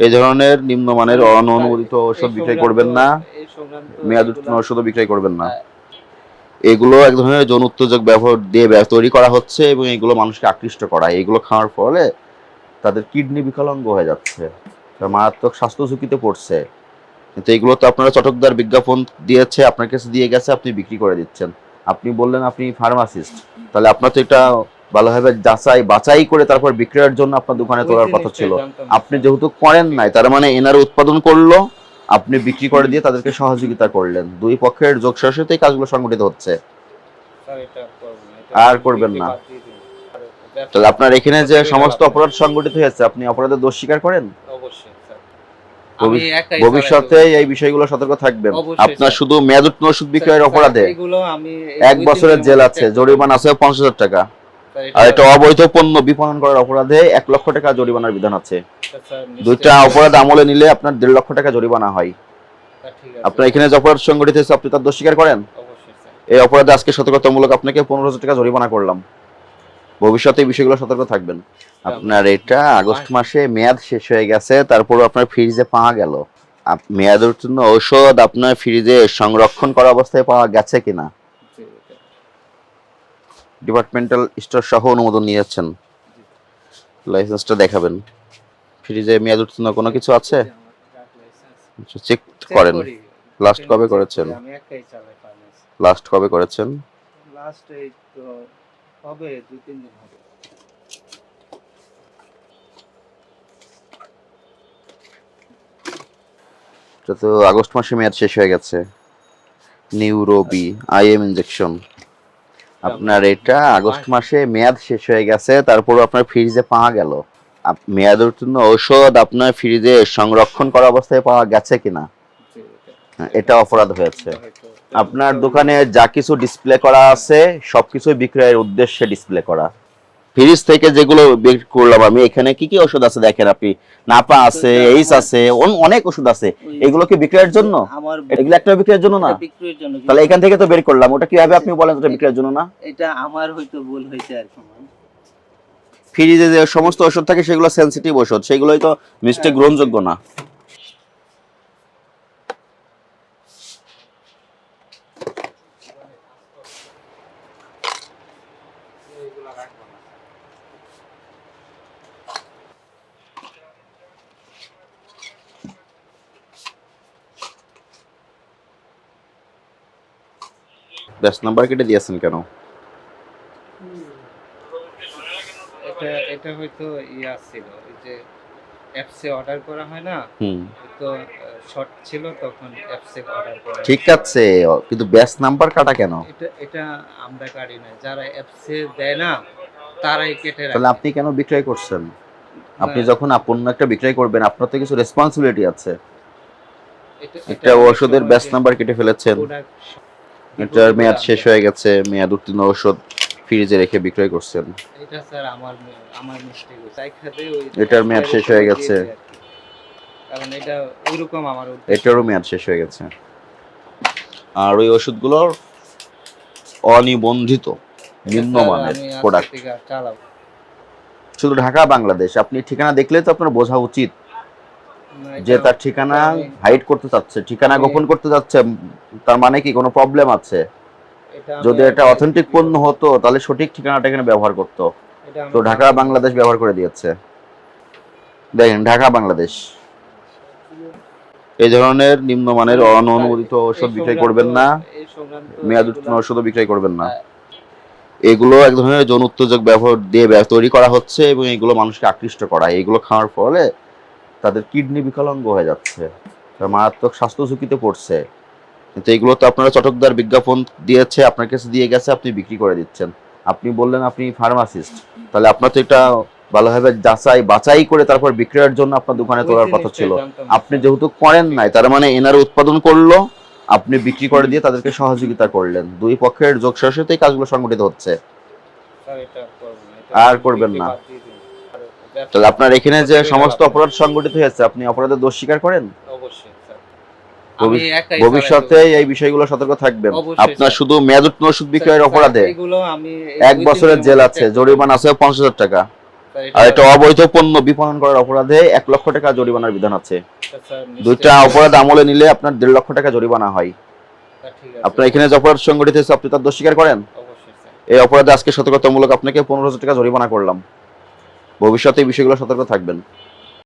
এই ধরনের নিম্নমানের অননুমোদিত ঔষধ বিক্রয় করবেন না। মেয়াদ উত্তীর্ণ ওষুধও বিক্রয় করবেন না। এগুলো এক ধরনের যৌন উত্তেজক ব্যবহার দিয়ে তৈরি করা হচ্ছে এবং এগুলো মানুষকে আকৃষ্ট করা। এগুলো খাওয়ার ফলে তাদের কিডনি বিকলাঙ্গ হয়ে যাচ্ছে। মারাত্মক স্বাস্থ্য ঝুঁকিতে পড়ছে। কিন্তু এগুলো তো আপনারা চটকদার বিজ্ঞাপন দিয়েছে আপনার কাছে দিয়ে গেছে আপনি বিক্রি করে দিচ্ছেন। আপনি বললেন আপনি ফার্মাসিস্ট। তাহলে আপনার তো এটা ভালোভাবে যাচাই বাছাই করে তারপর বিক্রয়ের জন্য আপনার দোকানে তোলার কথা ছিল। আপনি যেহেতু করেন নাই তার মানে এনারা উৎপাদন করল আপনি বিক্রি করে দিয়ে তাদেরকে সহযোগিতা করলেন। দুই পক্ষের যোগ সরষেতেই কাজগুলো সংগঠিত হচ্ছে। আর করবেন না। তাহলে আপনার এখানে যে সমস্ত অপরাধ সংগঠিত হয়েছে আপনি অপরাধের দোষ স্বীকার করেন? অবশ্যই স্যার। আমি একাই ভবিষ্যতে এই বিষয়গুলো সতর্ক থাকবেন। আপনার শুধু মেয়াদ ওষুধ বিক্রয়ের অপরাধে। এগুলো আমি এক বছরের জেল আছে জরিমানা আছে পঞ্চাশ হাজার টাকা। আর এটা- অবৈধ পণ্য বিপণন করার অপরাধে এক লক্ষ টাকা জরিমানার বিধান আছে। দুইটা অপরাধ আমলে নিলে আপনার দেড় লক্ষ টাকা জরিমানা হয়। আপনার এখানে যে অপরাধ সংগঠিত হয়েছে আপনি তার দোষ স্বীকার করেন? এই অপরাধে আজকে সতর্কতামূলক আপনাকে পনেরো হাজার টাকা জরিমানা করলাম। ভবিষ্যতে এই বিষয়গুলো সতর্ক থাকবেন। আপনার এটা আগস্ট মাসে মেয়াদ শেষ হয়ে গেছে তারপর আপনার ফ্রিজে পাওয়া গেল। আপ- মেয়াদ উত্তীর্ণ ঔষধ আপনার ফ্রিজে সংরক্ষণ করা অবস্থায় পাওয়া গেছে কিনা? ডিপার্টমেন্টাল স্টোর সহ অনুমোদন নিয়ে যাচ্ছেন। লাইসেন্সটা দেখাবেন। ফ্রিজে মেয়াদ উত্তীর্ণ কোনো কিছু আছে। চেক চেক করেন। লাস্ট কবে করেছেন? লাস্ট কবে করেছেন? লাস্ট এই তো হবে দুই তিন দিন হবে। এটা তো আগস্ট মাসে মেয়াদ শেষ হয়ে গেছে। নিউরোবি আইএম ইনজেকশন আপনার এটা আগস্ট মাসে মেয়াদ শেষ হয়ে গেছে তারপর আপনার ফ্রিজে পাওয়া গেল। মেয়াদের জন্য উত্তীর্ণ ঔষধ আপনার ফ্রিজে সংরক্ষণ করা অবস্থায় পাওয়া গেছে কিনা? এটা- হ্যাঁ, অপরাধ হয়েছে। আপনার দোকানে যা কিছু ডিসপ্লে করা আছে সবকিছু বিক্রয়ের উদ্দেশ্যে ডিসপ্লে করা। ফ্রিজ থেকে যেগুলো বের করলাম আমি এখানে কি কি ওষুধ আছে দেখেন আপনি? নাপা আছে এইস আছে অনেক ওষুধ আছে। এগুলো কি বিক্রয়ের জন্য? এগুলো একটা বিক্রয়ের জন্য না? তাহলে এখান থেকে তো বের করলাম ওটা কীভাবে আপনি বলেন ওটা বিক্রয়ের জন্য না? এটা আমার হয়তো ভুল হয়েছে আর ফ্রিজে যে সমস্ত ওষুধ থাকে সেগুলো সেনসিটিভ ওষুধ সেগুলোই তো মিস্টেক গ্রহণযোগ্য না। ব্যাস নাম্বার কেটে দিয়েছেন কেন? এটা এটা হয়তো ইয়া ছিল যে অ্যাপসে অর্ডার করা হয় না? হুম। তো শর্ট ছিল তখন অ্যাপসে অর্ডার করা ঠিক আছে কিন্তু নাম্বার কাটা কেন? এটা এটা আমরা কাটি না। যারা অ্যাপসে দেয় না তারাই কেটে তাহলে আপনি কেন বিক্রয় করছেন? আপনি যখন পণ্য একটা বিক্রয় করবেন আপনার তো কিছু রেসপন্সিবিলিটি আছে। একটা ওষুধের ব্যাস নাম্বার কেটে ফেলেছেন। এটার মেয়াদ শেষ হয়ে গেছে মেয়াদ উত্তীর্ণ ওষুধ ফ্রিজে রেখে বিক্রয় করছেন। এটা স্যার আমার আমার মিস্টেক হয়েছে এক খাতে ওই এটার মেয়াদ শেষ হয়ে গেছে। দিয়েছি আর কি। কারণ এটা ওইরকম আমার এটারও মেয়াদ শেষ হয়ে গেছে। আর ওই ওষুধগুলোর অনিবন্ধিত নিম্নমানের প্রোডাক্ট শুধু ঢাকা বাংলাদেশ। আপনি ঠিকানা দেখলে তো আপনার বোঝা উচিত। যে তার ঠিকানা হাইড করতে চাচ্ছে ঠিকানা গোপন করতে যাচ্ছে তার মানে কি কোনো প্রবলেম আছে? যদি এটা অথেন্টিক পণ্য হতো তাহলে সঠিক ঠিকানাটা এখানে ব্যবহার করতো। তো ঢাকা বাংলাদেশ ব্যবহার করে দিয়েছে। দেখেন ঢাকা বাংলাদেশ। এই ধরনের নিম্নমানের অননুমোদিত ওষুধ বিক্রয় করবেন না। মেয়াদ উত্তীর্ণ ওষুধও বিক্রয় করবেন না। হ্যাঁ। এগুলো এক ধরনের যৌন উত্তেজক ব্যবহার দিয়ে তৈরি করা হচ্ছে এবং এগুলো মানুষকে আকৃষ্ট করা এগুলো খাওয়ার ফলে তাদের কিডনি বিকলাঙ্গ হয়ে যাচ্ছে তারা মারাত্মক স্বাস্থ্য ঝুঁকিতে পড়ছে। কিন্তু এগুলো তো আপনারা চটকদার বিজ্ঞাপন দিয়েছে আপনার কাছে দিয়ে গেছে আপনি বিক্রি করে দিচ্ছেন। আপনি বললেন আপনি ফার্মাসিস্ট তাহলে আপনার তো এটা ভালোভাবে যাচাই বাছাই করে তারপর বিক্রয়ের জন্য আপনার দোকানে তোলার কথা ছিল। আপনি যেহেতু করেন নাই তার মানে এনারা উৎপাদন করল আপনি বিক্রি করে দিয়ে তাদেরকে সহযোগিতা করলেন। দুই পক্ষের যোগ কাজগুলো সংগঠিত হচ্ছে। আর করবেন না। বাদ দিয়ে দিন। আর ব্যবসা- তাহলে আপনার এখানে যে সমস্ত অপরাধ সংগঠিত হয়েছে আপনি অপরাধের দোষ স্বীকার করেন? অবশ্যই ভবিষ্যতে এই বিষয়গুলো সতর্ক থাকবেন। আপনার শুধু মেয়াদ উত্তীর্ণ ওষুধ বিক্রয়ের অপরাধে। এক বছরের জেল আছে জরিমানা আছে পঞ্চাশ হাজার টাকা। আর একটা অবৈধ পণ্য বিপণন করার অপরাধে এক লক্ষ টাকা জরিমানার বিধান আছে। এটা দুইটা অপরাধ আমলে নিলে আপনার দেড় লক্ষ টাকা জরিমানা হয়। আপনার এখানে যে অপরাধ সংগঠিত হয়েছে আপনি তার দোষ স্বীকার করেন? এই অপরাধে আজকে সতর্কতামূলক আপনাকে পনেরো হাজার টাকা জরিমানা করলাম। ভবিষ্যতে এই বিষয়গুলো সতর্ক থাকবেন।